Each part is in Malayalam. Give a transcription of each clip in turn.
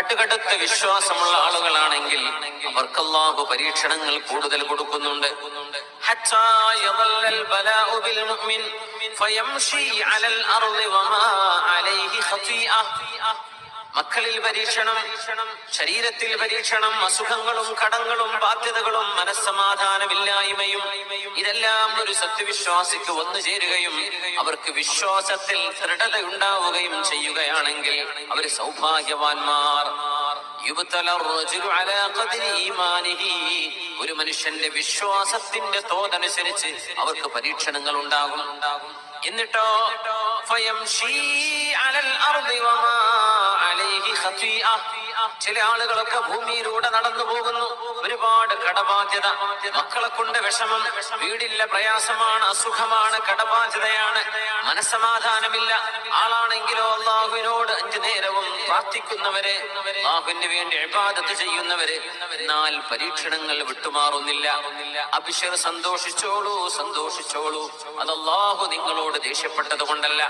കട്ടുകടുത്ത വിശ്വാസമുള്ള ആളുകളാണെങ്കിൽ അവർക്കല്ലാഹു പരീക്ഷണങ്ങൾ കൂടുതൽ കൊടുക്കുന്നുണ്ട്. ഫയംഷി അലൽ അർളി വമാ അലൈഹി ഖതിഅ മക്കളിൽ പരീക്ഷണം ശരീരത്തിൽ പരീക്ഷണം അസുഖങ്ങളും കടങ്ങളും ബാധ്യതകളും മനസ്സമാധാനമില്ലായ്മയും ഇതെല്ലാം ഒരു സത്യവിശ്വാസിക്ക് വന്നു ചേരുകയും അവർക്ക് വിശ്വാസത്തിൽ ദൃഢതയുണ്ടാവുകയും ചെയ്യുകയാണെങ്കിൽ അവർ സൗഭാഗ്യവാൻമാർ ഒരു മനുഷ്യന്റെ വിശ്വാസത്തിന്റെ തോതനുസരിച്ച് അവർക്ക് പരീക്ഷണങ്ങൾ ഉണ്ടാകും എന്നിട്ടോ ഫയം ഷീ അലൽ അർദിവമാ ചില ആളുകളൊക്കെ ഭൂമിയിലൂടെ നടന്നു പോകുന്നു. ഒരുപാട് കടബാധ്യത. മക്കളെ കൊണ്ട് വിഷമം. വീടില്ല പ്രയാസമാണ് അസുഖമാണ് കടബാധ്യതയാണ്. മനസ്സമാധാനമില്ല. ആളാണെങ്കിലോ അള്ളാഹുവിനോട് അഞ്ചു നേരവും പ്രാർത്ഥിക്കുന്നവരെ അള്ളാഹുവിന് വേണ്ടി ഇബാദത്ത് ചെയ്യുന്നവരെ. എന്നാൽ പരീക്ഷണങ്ങൾ വിട്ടുമാറുന്നില്ല. അഭിഷർ സന്തോഷിച്ചോളൂ സന്തോഷിച്ചോളൂ. അത് അള്ളാഹു നിങ്ങളോട് ദേഷ്യപ്പെട്ടത് കൊണ്ടല്ല.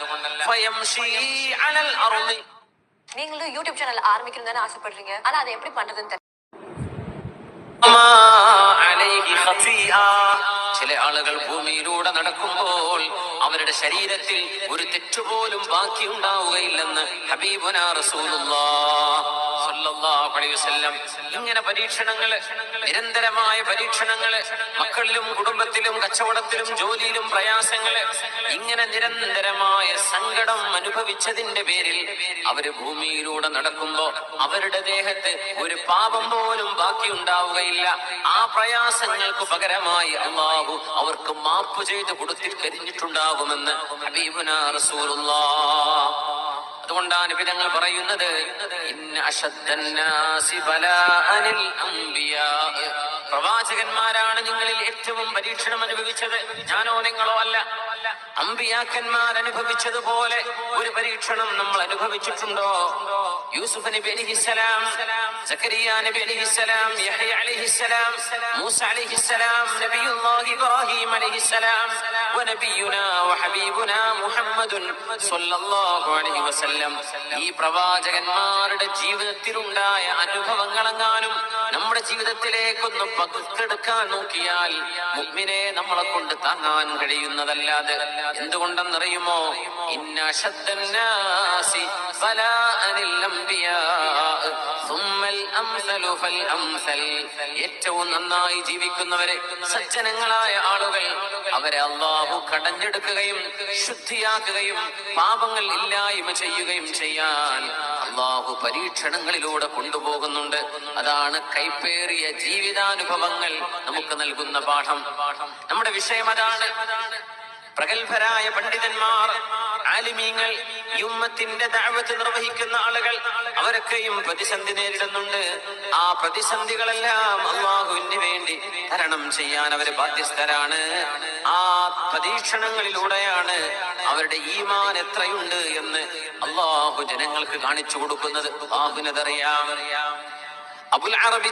நீங்களும் யூடியூப் சேனல் ஆரம்பிக்கணும் தானே ஆசைப்படுறீங்க ஆனா அதை எப்படி பண்றதுன்னு தெரியல വമാ അലൈഹി ഖതീഅ. ചില ആളുകൾ ഭൂമിയിലൂടെ നടക്കുമ്പോൾ അവരുടെ ശരീരത്തിൽ ഒരു തെറ്റുപോലും ബാക്കിയുണ്ടാവുകയില്ലെന്ന് ഹബീബുന റസൂലുള്ളാഹ് സ്വല്ലല്ലാഹു അലൈഹി വസല്ലം ഇങ്ങനെ പരീക്ഷണങ്ങള് നിരന്തരമായ പരീക്ഷണങ്ങള് മക്കളിലും കുടുംബത്തിലും കച്ചവടത്തിലും ജോലിയിലും പ്രയാസങ്ങള് ഇങ്ങനെ നിരന്തരമായ സങ്കടം അനുഭവിച്ചതിന്റെ പേരിൽ അവർ ഭൂമിയിലൂടെ നടക്കുമ്പോ അവരുടെ ദേഹത്ത് ഒരു പാപം പോലും ബാക്കി ഉണ്ടാവുകയില്ല ആ പ്രയാസങ്ങൾക്ക് പകരമായി അള്ളാഹു അവർക്ക് മാപ്പ് ചെയ്ത് കൊടുത്തി കരിഞ്ഞിട്ടുണ്ടാകുമെന്ന് അതുകൊണ്ടാണ് വിധങ്ങൾ പറയുന്നത് ഇന്ന അശദ്ധന്നാസി ബലാ അനിൽ അംബിയാ. പ്രവാചകന്മാരാണ് നിങ്ങളിൽ ഏറ്റവും പരീക്ഷണം അനുഭവിച്ചത്. ഞാനോ നിങ്ങളോ അല്ല. അമ്പിയാക്കന്മാർ അനുഭവിച്ചതുപോലെ ഒരു പരീക്ഷണം നമ്മൾ അനുഭവിച്ചിട്ടുണ്ടോ? യൂസുഫ് നബി അലിഹിസ്സലാം സക്കരിയ നബി അലിഹിസ്സലാം യഹ്യ അലിഹിസ്സലാം മൂസ അലിഹിസ്സലാം നബിയുല്ലാഹി ഇബ്രാഹിം അലിഹിസ്സലാം വനബിയുനാ വഹബീബുനാ صلى الله عليه وسلم ഈ പ്രവാചകന്മാരുടെ ജീവിതത്തിലുണ്ടായ അനുഭവങ്ങളെങ്ങാനും നമ്മുടെ ജീവിതത്തിലേക്കൊന്ന് പകർത്തെടുക്കാൻ നോക്കിയാൽ മുഗ്മിനെ നമ്മളെ കൊണ്ട് താങ്ങാൻ കഴിയുന്നതല്ലാതെ എന്തുകൊണ്ടെന്നറിയുമോ? ഇന്ന ശബ്ദന്നാസി ബലാ അനില്ലം അംബിയാ ثم الأمثل فالأمثل. ഏറ്റവും നന്നായി ജീവിക്കുന്നവരെ സജ്ജനങ്ങളായ ആളുകൾ അവരെ അള്ളാഹു കടഞ്ഞെടുക്കുകയും ശുദ്ധിയാക്കുകയും പാപങ്ങൾ ഇല്ലായ്മ ചെയ്യുകയും ചെയ്യാൻ അള്ളാഹു പരീക്ഷണങ്ങളിലൂടെ കൊണ്ടുപോകുന്നുണ്ട് അതാണ് കൈപ്പേറിയ ജീവിതാനുഭവങ്ങൾ നമുക്ക് നൽകുന്ന പാഠം നമ്മുടെ വിഷയം അതാണ് പ്രഗത്ഭരായ പണ്ഡിതന്മാർ ആലിമീങ്ങൾ ഈ ഉമ്മത്തിന്റെ ദഅവത്ത് നിർവഹിക്കുന്ന ആളുകൾ അവരൊക്കെയും പ്രതിസന്ധി നേരിടുന്നുണ്ട്. ആ പ്രതിസന്ധികളെല്ലാം അള്ളാഹുവിന് വേണ്ടി തരണം ചെയ്യാൻ അവർ ബാധ്യസ്ഥരാണ്. ആ പരീക്ഷണങ്ങളിലൂടെയാണ് അവരുടെ ഈമാൻ എത്രയുണ്ട് എന്ന് അള്ളാഹു ജനങ്ങൾക്ക് കാണിച്ചു കൊടുക്കുന്നത്. അള്ളാഹുവിനതറിയാം. അബുൽ അറബി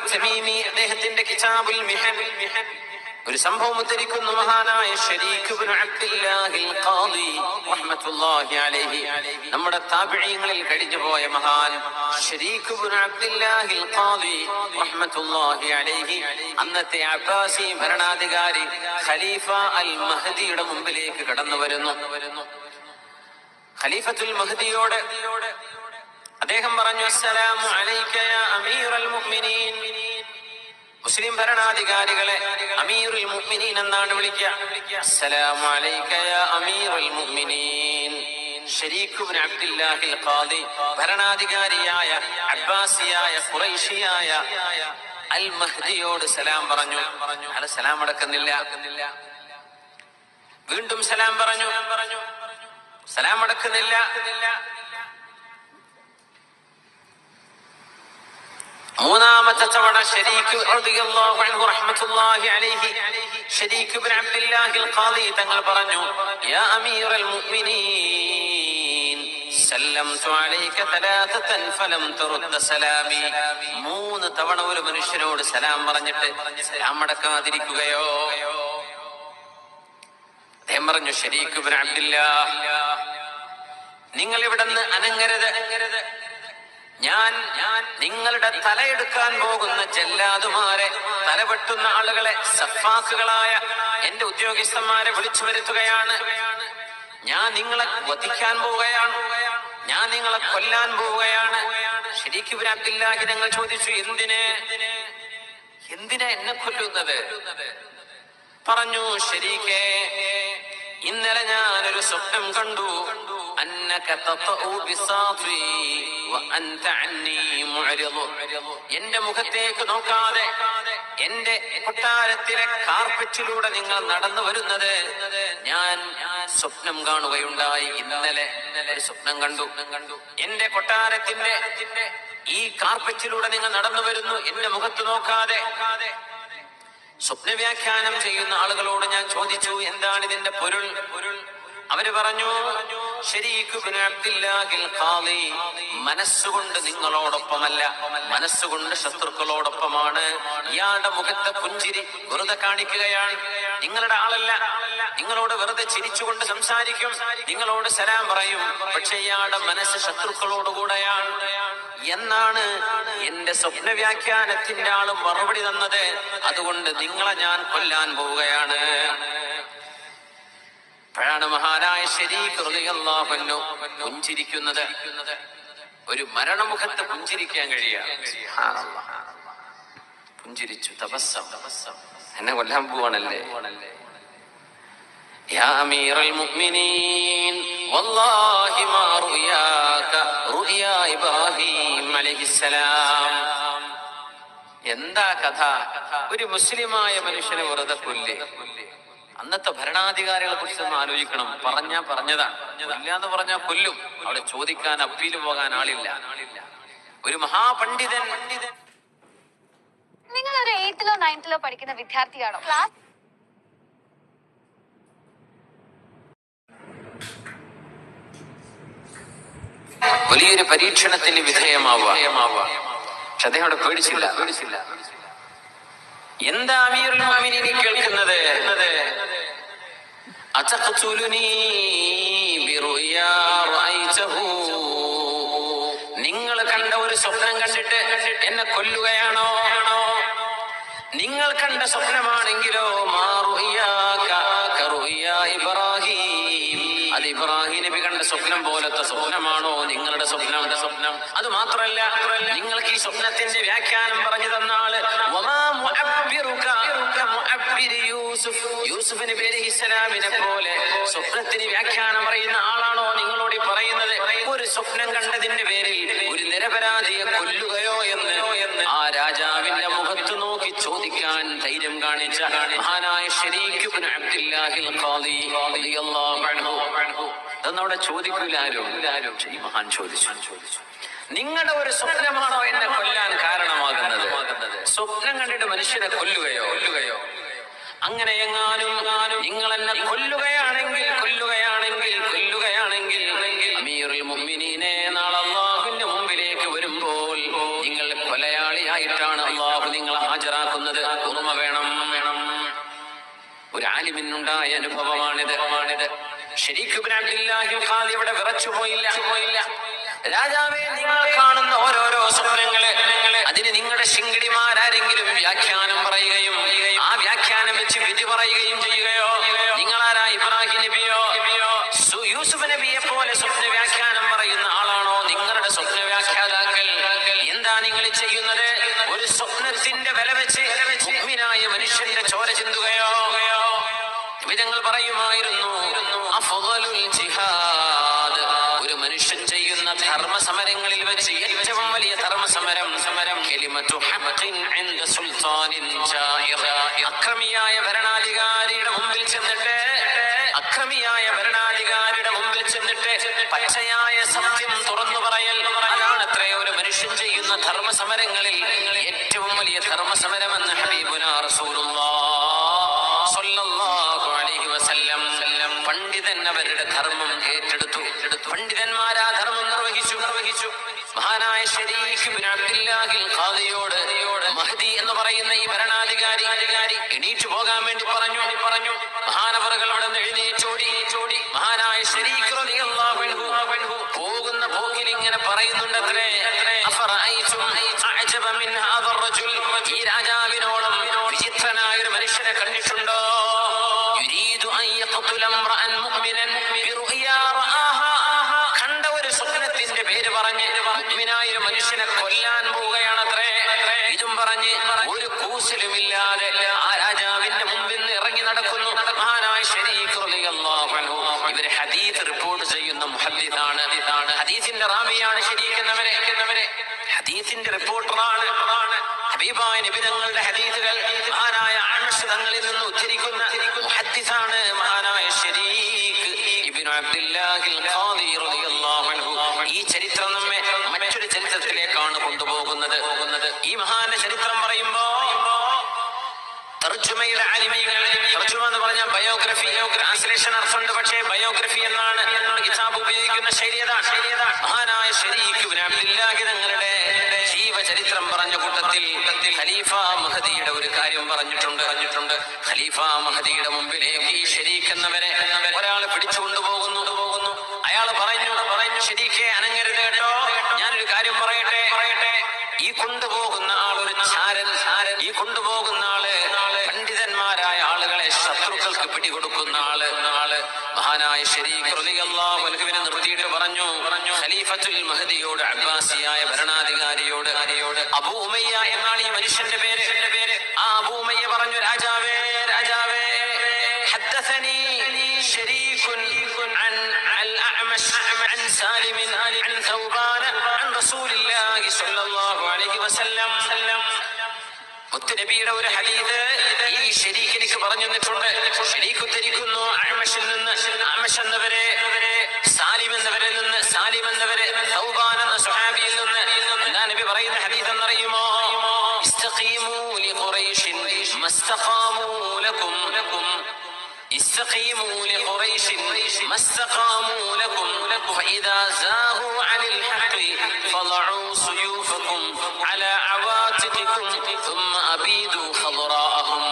അദ്ദേഹത്തിന്റെ കിതാബുൽ ഒരു സംഭവം ഉദ്ധരിക്കുന്നു മഹാനായ നമ്മുടെ താബിഈങ്ങളിൽ കഴിഞ്ഞു പോയ അന്നത്തെ അബ്ബാസി ഭരണാധികാരി ഖലീഫ അൽ മഹദിയുടെ മുമ്പിലേക്ക് കടന്നു വരുന്നു. ഖലീഫത്തുൽ മഹദിയോട് അദ്ദേഹം പറഞ്ഞു അസ്സലാമു അലൈക യാ അൽ മുഅ്മിനീൻ. മുസ്ലിം ഭരണാധികാരികളെ അമീറുൽ മുഅ്മിനീൻ എന്നാണ് വിളിക്കുക. അസ്സലാമു അലൈക യാ അമീറുൽ മുഅ്മിനീൻ. ഖാദി ഭരണാധികാരിയായ അബ്ബാസിയായ ഖുറൈശിയായ അൽ മഹ്ദിയോട് സലാം പറഞ്ഞു. അയാൾ സലാം അടക്കുന്നില്ല. വീണ്ടും സലാം പറഞ്ഞു. സലാം അടക്കുന്നില്ല. മൂന്നാമത്തെ തവണ തങ്ങൾ പറഞ്ഞു യാ മുഅ്മിനീൻ സല്ലംതു അലൈക ഫലം സലാമി. മൂന്ന് തവണ ഒരു മനുഷ്യനോട് സലാം പറഞ്ഞിട്ട് സലാം അടക്കാതിരിക്കുകയോ? അദ്ദേഹം പറഞ്ഞു ഷരീഖ് നിങ്ങൾ അബ്ദുല്ലാ നിങ്ങൾ അനങ്ങരുത് അനങ്ങരുത്. ഞാൻ നിങ്ങളുടെ തലയെടുക്കാൻ പോകുന്ന ജല്ലാതുമാരെ തലവെട്ടുന്ന ആളുകളെ സഫാക്കുകളായ എന്റെ ഉദ്യോഗസ്ഥന്മാരെ വിളിച്ചു വരുത്തുകയാണ്. ഞാൻ നിങ്ങളെ വധിക്കാൻ പോവുകയാണ്. ഞാൻ നിങ്ങളെ കൊല്ലാൻ പോവുകയാണ്. ശരിക്കും അബ്ദില്ലാഹി ഞങ്ങൾ ചോദിച്ചു എന്തിന്? എന്തിനാ എന്നെ കൊല്ലുന്നത്? പറഞ്ഞു ശരിക്കേ ഇന്നലെ ഞാനൊരു സ്വപ്നം കണ്ടു. എന്റെ മുഖത്തേക്ക് നോക്കാതെ എന്റെ കൊട്ടാരത്തിലെ കാർപ്പറ്റിലൂടെ നിങ്ങൾ നടന്നു വരുന്നത് ഞാൻ സ്വപ്നം കാണുകയുണ്ടായി. ഇന്നലെ ഒരു സ്വപ്നം കണ്ടു. കണ്ടു എന്റെ കൊട്ടാരത്തിന്റെ ഈ കാർപ്പറ്റിലൂടെ നിങ്ങൾ നടന്നു വരുന്നു. എന്റെ മുഖത്ത് നോക്കാതെ സ്വപ്ന വ്യാഖ്യാനം ചെയ്യുന്ന ആളുകളോട് ഞാൻ ചോദിച്ചു എന്താണ് ഇതിന്റെ പൊരുൾ പൊരുൾ? അവർ പറഞ്ഞു മനസ്സുകൊണ്ട് നിങ്ങളോടൊപ്പമല്ല മനസ്സുകൊണ്ട് ശത്രുക്കളോടൊപ്പമാണ്. ഇയാളുടെ മുഖത്തെ പുഞ്ചിരി വെറുതെ കാണിക്കുകയാണ്. നിങ്ങളുടെ ആളല്ല. നിങ്ങളോട് വെറുതെ ചിരിച്ചുകൊണ്ട് സംസാരിക്കും. നിങ്ങളോട് സലാം പറയും. പക്ഷെ ഇയാളുടെ മനസ്സ് ശത്രുക്കളോടുകൂടെയാണ്. എന്നാണ് എന്റെ സ്വപ്ന വ്യാഖ്യാനത്തിന്റെ ആൾ മറുപടി തന്നത്. അതുകൊണ്ട് നിങ്ങളെ ഞാൻ കൊല്ലാൻ പോവുകയാണ്. അപ്പോഴാണ് മഹാനായ ശരീഖ് റളിയല്ലാഹു പുഞ്ചിരിക്കുന്നത് ഒരു മരണമുഖത്ത് പുഞ്ചിരിക്കാൻ കഴിയുക പുഞ്ചിരിച്ചു തപസ്സം എന്നെ കൊല്ലാൻ പോവാണല്ലേ يا أمير المؤمنين والله ما رؤياك رؤيا إبراهيم عليه السلام എന്താ കഥ ഒരു മുസ്ലിമായ മനുഷ്യനെ വെറുതെ കൊല്ലേ അന്നത്തെ ഭരണാധികാരികളെ കുറിച്ച് ഒന്ന് ആലോചിക്കണം. പറഞ്ഞ പറഞ്ഞതാണ്. ഇല്ലാന്ന് പറഞ്ഞ കൊല്ലും. അവിടെ ചോദിക്കാൻ അപ്പീൽ പോകാൻ ആളില്ല. ഒരു മഹാപണ്ഡിതൻ പണ്ഡിതൻ നിങ്ങൾ ഒരു എയ്ത്തിലോ നയൻത്തിലോ പഠിക്കുന്ന വിദ്യാർത്ഥിയാണോ? ക്ലാസ് വലിയൊരു പരീക്ഷണത്തിന് വിധേയമാവുക. പക്ഷെ അദ്ദേഹം അവിടെ പേടിച്ചില്ല പേടിച്ചില്ല. എന്താ അമീറുൽ കേൾക്കുന്നത്? നിങ്ങൾ കണ്ട ഒരു സ്വപ്നം കണ്ടിട്ട് എന്നെ കൊല്ലുകയാണോ? നിങ്ങൾ കണ്ട സ്വപ്നമാണെങ്കിലോ? ഇബ്രാഹിം. അത് ഇബ്രാഹിം നബി കണ്ട സ്വപ്നം പോലത്തെ സ്വപ്നമാണോ നിങ്ങളുടെ സ്വപ്നം സ്വപ്നം? അത് മാത്രമല്ല നിങ്ങൾക്ക് ഈ സ്വപ്നത്തിന്റെ വ്യാഖ്യാനം പറഞ്ഞു തന്ന ആൾ വമാ മുഅബ്ബിറുക കമുഅബ്ബിരി യൂസുഫ്. യൂസുഫ് നബി ഇസ്ലാമിനെ പോലെ. സ്വപ്നത്തിന് വ്യാഖ്യാനം പറയുന്ന ആളാണോ നിങ്ങളോട് പറയുന്നത്? ഒരു സ്വപ്നം കണ്ടതിന്റെ പേരിൽ ഒരു നിരപരാധിയെ കൊല്ലുകയോ എന്ന് ആ രാജാവിന്റെ മുഖത്ത് നോക്കി ചോദിക്കാൻ ധൈര്യം കാണിച്ച മഹാനായ ശരീഖ് ഇബ്നു അബ്ദുല്ലാഹിൽ ഖാദി റളിയല്ലാഹു അൻഹു. ഈ മഹാൻ ചോദിച്ചു. ചോദിച്ചു നിങ്ങളുടെ ഒരു സ്വപ്നമാണോ എന്നെ കൊല്ലാൻ കാരണമാകുന്നത്? സ്വപ്നം കണ്ടിട്ട് മനുഷ്യരെ കൊല്ലുകയോ കൊല്ലുകയോ? അങ്ങനെ എങ്ങാനും നിങ്ങൾ എന്നെ കൊല്ലുകയാണെങ്കിൽ കൊല്ലുകയാണെങ്കിൽ കൊല്ലുകയാണെങ്കിൽ അമീറുൽ മുഅ്മിനീനെ നാളെ അള്ളാഹുവിന്റെ മുമ്പിലേക്ക് വരുമ്പോൾ നിങ്ങൾ കൊലയാളിയായിട്ടാണ് അള്ളാഹു നിങ്ങളെ ഹാജരാക്കുന്നത്. ഓർമ്മ വേണം. വേണം ഒരു ആലിമിനുണ്ടായ അനുഭവമാണിത് ശരിക്കും ഇവിടെ വിറച്ചു പോയില്ല. രാജാവേ നിങ്ങൾ കാണുന്ന ഓരോരോ സ്വപ്നങ്ങളെ അതിന് നിങ്ങളുടെ ശിങ്കിടിമാരാരെങ്കിലും വ്യാഖ്യാനം പറയുകയും ആ വ്യാഖ്യാനം വെച്ച് വിധി പറയുകയും ചെയ്യുകയോ നിങ്ങളാരാ ഇബ്രാഹിം നബിയോ സു- യൂസുഫ് رجل محدث ശരീഖെ അനങ്ങരുത് കേട്ടോ. ഞാനൊരു കാര്യം പറയട്ടെ? പറയട്ടെ ഈ കൊണ്ടുപോകുന്ന سالم عن ثوبان عن رسول الله صلى الله عليه وسلم മുത്തുനബിയുടെ ഒരു ഹദീദ് ഈ ഷരീഖ് എനിക്ക് പറഞ്ഞു തന്നിട്ടുണ്ട് ഷരീഖ് ഉദ്ധരിക്കുന്നു അഹ്മഷിൽ നിന്ന് അഹ്മഷ് എന്നവരെ സാലിം എന്നവരിൽ നിന്ന് സാലിം എന്നവരെ സൗബാൻ എന്ന സുഹാബിയിൽ നിന്ന് എന്താ നബി പറയുന്ന ഹദീദ് എന്നറിയുമോ ഇസ്തഖീമൂ ലിഖുറൈശിൻ മസ്തഖാമൂ ലക്കും استقيموا لقريش ما استقاموا لكم فإذا زاغوا ثم أبيدوا خضراءهم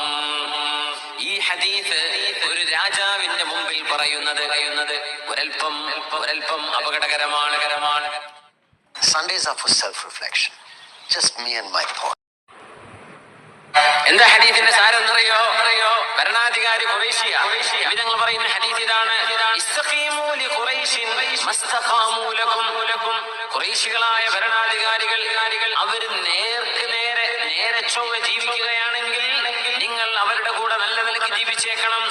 ഈ ഹദീസ് ഒരു രാജാവിന്റെ മുമ്പിൽ പറയുന്നത് പറയുന്നത് ഒരൽപ്പം ഒരൽപ്പം അപകടകരമാണ് കരമാണ് Sundays are for self reflection. Just me and my thoughts. എന്താ ഹദീസിന്റെ സാരം എന്നറിയോ അറിയോ ഭരണാധികാരി ഖുറൈശിയ ഞങ്ങൾ പറയുന്ന ഹദീസ് ഇതാണ് ഇസ്തഖീമൂ ലി ഖുറൈശിൻ മസ്തഖാമൂ ലക്കും ലക്കും ഖുറൈശികളായ ഭരണാധികാരികൾ അവർ നേർക്ക് നേരെ ചൊവ്വ ജീവിക്കുകയാണെങ്കിൽ നിങ്ങൾ അവരുടെ കൂടെ നല്ല നിലയ്ക്ക് ജീവിച്ചേക്കണം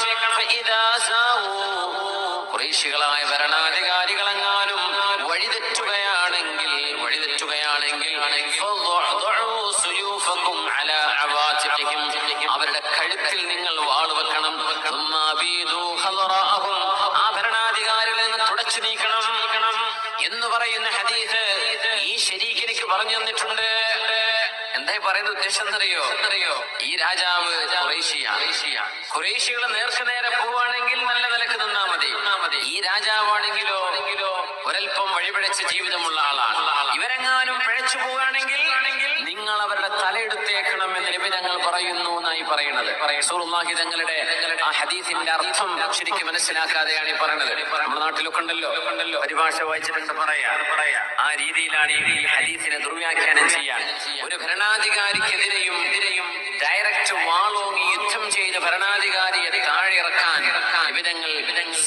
കുറേശികളായ സാവൂ. പറയുന്ന അറിയോ ഈ രാജാവ് കുറേശികളെ നേർക്ക് നേരെ പോവാണെങ്കിൽ നല്ല നിലയ്ക്ക് നിന്നാ മതി. ഈ രാജാവാണെങ്കിലോ ഒരൽപ്പം വഴിപിഴച്ച ജീവിതമുള്ള ആളാണ് ഇവരെങ്ങാനും പിഴച്ചു പോവുകയാണെങ്കിൽ നിങ്ങൾ അവരുടെ തലയെടുത്തേക്കണം എന്ന് നിബിധങ്ങൾ പറയുന്നു എന്നായി റസൂർഹി തങ്ങളുടെ ആ ഹദീഫിന്റെ അർത്ഥം ശരിക്കും മനസ്സിലാക്കാതെയാണ് ഈ പറയുന്നത് നമ്മുടെ നാട്ടിലൊക്കെ ഉണ്ടല്ലോ ഉണ്ടല്ലോ പരിഭാഷ വായിച്ചിട്ടുണ്ട് പറയാ. ആ രീതിയിലാണ് ഈ ഹദീഫിനെ ദുർവ്യാഖ്യാനം ചെയ്യാൻ. ഒരു ഭരണാധികാരിക്കെതിരെയും എതിരെയും ഡയറക്റ്റ് വാളോങ്ങി യുദ്ധം ചെയ്ത ഭരണാധികാരിയെ താഴെ ഇറക്കാൻ ഇവിടങ്ങൾ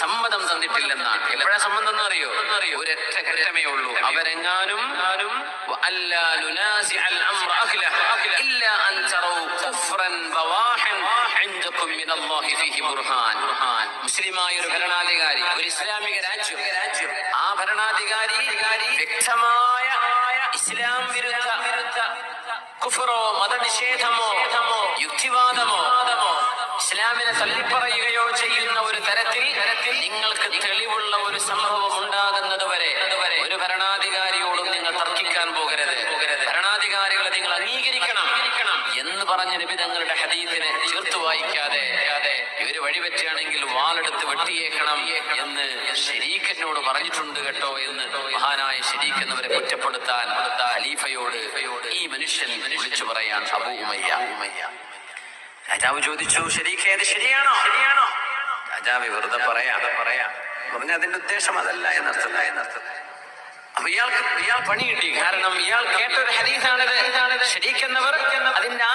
സമ്മതം തന്നിട്ടില്ലെന്നാണ്. എപ്പോഴാ സമ്മതം എന്നറിയോ ഒരൊറ്റ കുറ്റമേ ഉള്ളൂ. അവരെങ്ങാനും അല്ലാ മുസ്ലിമായ ഒരു ഭരണാധികാരി ഒരു ഇസ്ലാമിക രാജ്യം. ആ ഭരണാധികാരി വ്യക്തമായ ഇസ്ലാം വിരുദ്ധ വിരുദ്ധ കുഫറോ മതനിഷേധമോ യുക്തിവാദമോ ഇസ്ലാമിനെ തള്ളിപ്പറയുകയോ ചെയ്യുന്ന ഒരു തരത്തിൽ നിങ്ങൾക്ക് തെളിവുള്ള ഒരു സംഭവം ഉണ്ടാകുന്നത് വരെ ഒരു ഭരണാധികാരിയോടും നിങ്ങൾ തർക്കിക്കാൻ പോകരുത്. ഭരണാധികാരികളെ നിങ്ങൾ അംഗീകരിക്കണം എന്ന് പറഞ്ഞ നിബിധങ്ങളുടെ വായിക്കാതെ ഇവർ വഴിപറ്റുകയാണെങ്കിൽ വാളെടുത്ത് വെട്ടിയേക്കണം എന്ന് ഷെരീഖനോട് പറഞ്ഞിട്ടുണ്ട് കേട്ടോ എന്ന് മഹാനായ ഷെരീഖ് എന്നവരെ കുറ്റപ്പെടുത്താൻ ഖലീഫയോട് ഈ മനുഷ്യൻ വിളിച്ചു പറയാൻ അബൂ ഉമയ്യ. രാജാവ് ചോദിച്ചു ശരീഖേ അത് ശരിയാണോ? ശരിയാണോ രാജാവ് വെറുതെ പറയാ. പറയാ പറഞ്ഞ അതിന്റെ ഉദ്ദേശം അതല്ല എന്നർത്ഥം. എന്നർത്ഥല്ല അപ്പൊ ഇയാൾക്ക് ഇയാൾ പണി കിട്ടി. കാരണം ഇയാൾ കേട്ട ഒരു ഹരീസാണിത് ശരിക്കുന്നവർ അതിന്റെ ഉദ്ദേശിച്ചത്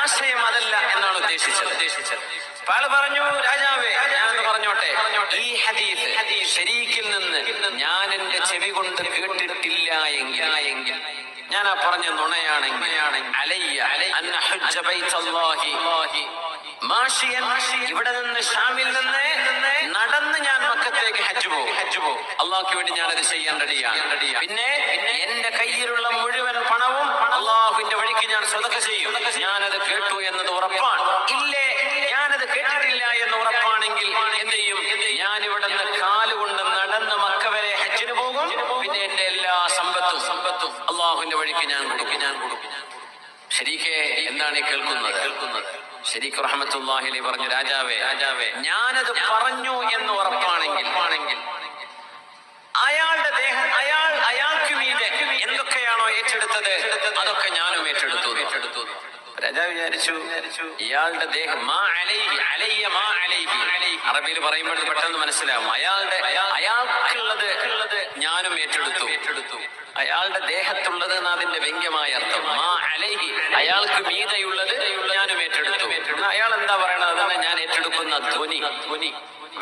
ഉദ്ദേശിച്ചത് പറഞ്ഞു രാജാവേ ഞാനൊന്ന് പറഞ്ഞോട്ടെ. ഈ ഹദീസ് ശരീക്കിൽ നിന്ന് ഞാൻ എന്റെ ചെവി കൊണ്ട് കേട്ടിട്ടില്ല എങ്കിൽ എങ്കിൽ ഞാൻ ആ പറഞ്ഞ നുണയാണെങ്കിൽ അലയ്യ മാഷിയൻ ഇവിടെ നിന്ന് ഷാമിൽ നിന്ന് നടന്ന് ഞാൻ മക്കത്തേക്ക് ഹജ്ജ് പോകും. ഹജ്ജ് പോകും അള്ളാഹ്ക്ക് വേണ്ടി ഞാൻ അത് ചെയ്യാൻ റെഡിയാണ്. പിന്നെ എന്റെ കയ്യിലുള്ള മുഴുവൻ പണവും അള്ളാഹുവിന്റെ വഴിക്ക് ഞാൻ സ്വതക്ക ചെയ്യും. ഞാനത് കേട്ടു എന്നത് ഉറപ്പാണ് ഇല്ലേ ഞാനത് കേട്ടിട്ടില്ല എന്ന് ഉറപ്പാണെങ്കിൽ എന്ത് ചെയ്യും ഞാൻ ഇവിടെ നിന്ന് കാലുകൊണ്ട് നടന്ന് മക്ക വരെ ഹജ്ജിന് പോകും പിന്നെ എന്റെ എല്ലാ സമ്പത്തും സമ്പത്തും അള്ളാഹുവിന്റെ വഴിക്ക് ഞാൻ കൊടുക്കും ഞാൻ കൊടുക്കും ഈ കേൾക്കുന്നത്? കേൾക്കുന്നത് ശരിക്ക് റഹമത്തുല്ലാഹിലി പറഞ്ഞു രാജാവേ രാജാവേ ഞാനത് പറഞ്ഞു എന്ന് ഉറപ്പാണെങ്കിൽ ആണെങ്കിൽ അയാളുടെ ദേഹം അയാൾ അയാൾക്ക് മീതെ എന്തൊക്കെയാണോ ഏറ്റെടുത്തത്? അതൊക്കെ ഞാനും ഏറ്റെടുത്തു. ഏറ്റെടുത്തു രാജാവ് വിചാരിച്ചു ഇയാളുടെ ദേഹം മാ അലൈഹി അലയ്യ മാ അലൈഹി. അറബിയിൽ പറയുമ്പോൾ പെട്ടെന്ന് മനസ്സിലാവും. അയാളുടെ അയാൾ അയാളുടെ ദേഹത്തുള്ളത് എന്നതിന്റെ വ്യംഗ്യമായ അർത്ഥം. മാ അലൈഹി അയാൾക്ക് മീതയുള്ളത് ഞാനും ഏറ്റെടുത്തു. അയാൾ എന്താ പറയണത്? അതന്നെ ഞാൻ ഏറ്റെടുക്കുന്ന ധ്വനി. ധ്വനി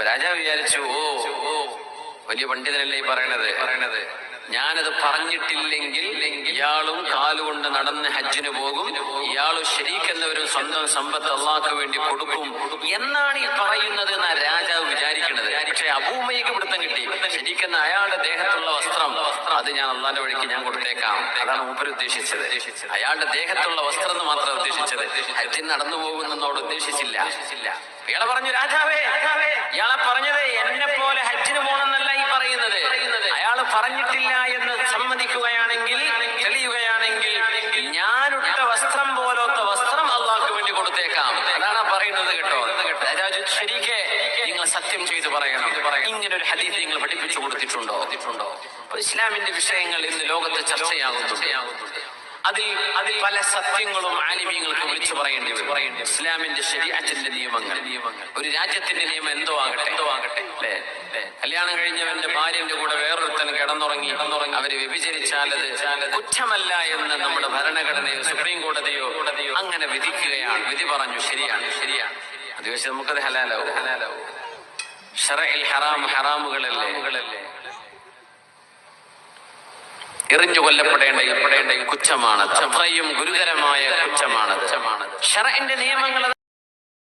രാജാവ് വിചാരിച്ചു ഓ ഓ വലിയ പണ്ഡിതനല്ലേ പറയണത് പറയണത്? ഞാനത് പറഞ്ഞിട്ടില്ലെങ്കിൽ ഇയാളും കാലുകൊണ്ട് നടന്ന് ഹജ്ജിന് പോകും. ഇയാളും ശരിക്കുന്നവരും സ്വന്തം സമ്പത്ത് അള്ളാഹ്ക്ക് വേണ്ടി കൊടുക്കും. എന്നാണ് ഈ പറയുന്നത് എന്നാ രാജാവ് വിചാരിക്കുന്നത് പക്ഷെ അബൂമയ്ക്ക് പിടുത്തം കിട്ടി. ശരിക്കുന്ന അയാളുടെ ദേഹത്തുള്ള വസ്ത്രം അത് ഞാൻ അള്ളാന്റെ വഴിക്ക് ഞാൻ കൊടുത്തേക്കാം. അതാണ് മൂപ്പര് ഉദ്ദേശിച്ചത്. അയാളുടെ ദേഹത്തുള്ള വസ്ത്രം എന്ന് മാത്രം ഉദ്ദേശിച്ചത്. ഹജ്ജിൽ നടന്നു പോകുന്നോട് ഉദ്ദേശിച്ചില്ല. ഇയാളെ പറഞ്ഞു രാജാവേ ഇയാളെ പറഞ്ഞത് എന്നെ പോലെ ഹജ്ജിന് പോകണമെന്നല്ല ഈ പറയുന്നത്. അയാൾ പറഞ്ഞിട്ടില്ല എന്ന് സമ്മതിക്കുകയാണെങ്കിൽ തെളിയുകയാണെങ്കിൽ ഞാനിട്ട വസ്ത്രം പോലത്തെ വസ്ത്രം അള്ളാഹ്ക്ക് വേണ്ടി കൊടുത്തേക്കാം അതാണ് ആ പറയുന്നത് കേട്ടോ രാജാവ് ശരിക്ക് നിങ്ങൾ സത്യം ചെയ്ത് പറയണം ഇങ്ങനെ ഒരു ഹദീസ് നിങ്ങൾ പഠിപ്പിച്ചു കൊടുത്തിട്ടുണ്ടോ കൊടുത്തിട്ടുണ്ടോ അപ്പൊ ഇസ്ലാമിന്റെ വിഷയങ്ങൾ ഇന്ന് ലോകത്ത് ചർച്ചയാകുന്നുണ്ട് അതിൽ അതിൽ പല സത്യങ്ങളും ആലിമീങ്ങൾക്ക് വിളിച്ചു പറയേണ്ടി പറയേണ്ടി. ഇസ്ലാമിന്റെ ശരിയാറ്റിന്റെ നിയമങ്ങൾ. നിയമങ്ങൾ ഒരു രാജ്യത്തിന്റെ നിയമം എന്തോ ആകട്ടെ. എന്തോ ആകട്ടെ? കല്യാണം കഴിഞ്ഞവന്റെ ഭാര്യന്റെ കൂടെ വേറൊരുത്തൻ കിടന്നുറങ്ങി കിടന്നുറങ്ങി അവർ വ്യഭിചരിച്ചാൽ അത് കുറ്റമല്ല എന്ന് നമ്മുടെ ഭരണഘടനയോ സുപ്രീം കോടതിയോ കോടതിയോ അങ്ങനെ വിധിക്കുകയാണ്. വിധി പറഞ്ഞു ശരിയാണ് ശരിയാണ്. അത് വെച്ച് നമുക്കത് ഹലാലാവും. ഹലാലാവും ഹറാം ഹറാമുകളല്ലേ? എറിഞ്ഞു കൊല്ലപ്പെടേണ്ട കുറ്റമാണ്. അത്രയും ഗുരുതരമായ കുറ്റമാണ് നിയമങ്ങൾ